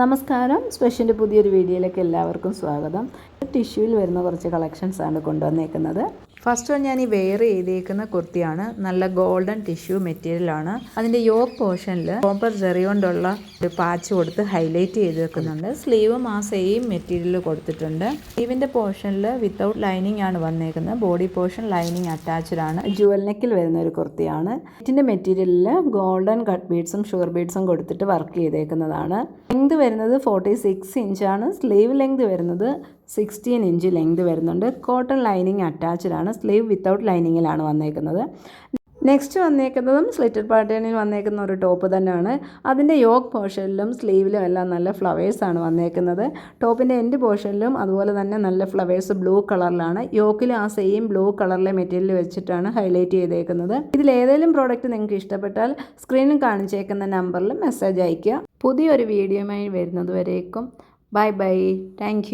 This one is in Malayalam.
നമസ്കാരം. സ്പെഷ്യന്റെ പുതിയൊരു വീഡിയോയിലേക്ക് എല്ലാവർക്കും സ്വാഗതം. ടിഷ്യൂവിൽ വരുന്ന കുറച്ച് കളക്ഷൻസാണ് കൊണ്ടുവന്നേക്കുന്നത്. ഫസ്റ്റ് വൺ ഞാൻ ഈ വെയർ ചെയ്തേക്കുന്ന കുർത്തിയാണ്. നല്ല ഗോൾഡൻ ടിഷ്യൂ മെറ്റീരിയലാണ് അതിന്റെ യോക്ക് പോർഷനിൽ കോപ്പർ ജെറി കൊണ്ടുള്ള ഒരു പാച്ച് കൊടുത്ത് ഹൈലൈറ്റ് ചെയ്ത് വെക്കുന്നുണ്ട്. സ്ലീവും ആ സെയിം മെറ്റീരിയൽ കൊടുത്തിട്ടുണ്ട്. സ്ലീവിന്റെ പോർഷനിൽ വിത്തൗട്ട് ലൈനിങ് ആണ് വന്നേക്കുന്നത്. ബോഡി പോർഷൻ ലൈനിങ് അറ്റാച്ച്ഡ് ആണ്. ജുവൽ നെക്കിൽ വരുന്ന ഒരു കുർത്തിയാണ്. ഇതിന്റെ മെറ്റീരിയലിൽ ഗോൾഡൻ കട്ട് ബീഡ്സും ഷുഗർ ബീഡ്സും കൊടുത്തിട്ട് വർക്ക് ചെയ്തേക്കുന്നതാണ്. ലെങ്ത് വരുന്നത് ഫോർട്ടി സിക്സ് ഇഞ്ചാണ് സ്ലീവ് ലെങ്ത് വരുന്നത് സിക്സ്റ്റീൻ ഇഞ്ച് ലെങ്ത് വരുന്നുണ്ട്. കോട്ടൺ ലൈനിങ് അറ്റാച്ച്ഡ് ആണ്. സ്ലീവ് വിത്തൗട്ട് ലൈനിങ്ങിലാണ് വന്നേക്കുന്നത്. നെക്സ്റ്റ് വന്നേക്കുന്നതും സ്ലിറ്റഡ് പാറ്റേണിൽ വന്നേക്കുന്ന ഒരു ടോപ്പ് തന്നെയാണ്. അതിന്റെ യോക്ക് പോർഷനിലും സ്ലീവിലും എല്ലാം നല്ല ഫ്ലവേഴ്സാണ് വന്നേക്കുന്നത്. ടോപ്പിന്റെ എൻഡ് പോർഷനിലും അതുപോലെ തന്നെ നല്ല ഫ്ലവേഴ്സ് ബ്ലൂ കളറിലാണ്. യോക്കിൽ ആ സെയിം ബ്ലൂ കളറിലെ മെറ്റീരിയൽ വെച്ചിട്ടാണ് ഹൈലൈറ്റ് ചെയ്തേക്കുന്നത്. ഇതിൽ ഏതെങ്കിലും പ്രോഡക്റ്റ് നിങ്ങൾക്ക് ഇഷ്ടപ്പെട്ടാൽ സ്ക്രീനിൽ കാണിച്ചേക്കുന്ന നമ്പറിൽ മെസ്സേജ് അയയ്ക്കുക. പുതിയൊരു വീഡിയോയുമായി വരുന്നതുവരേക്കും ബൈ ബൈ താങ്ക്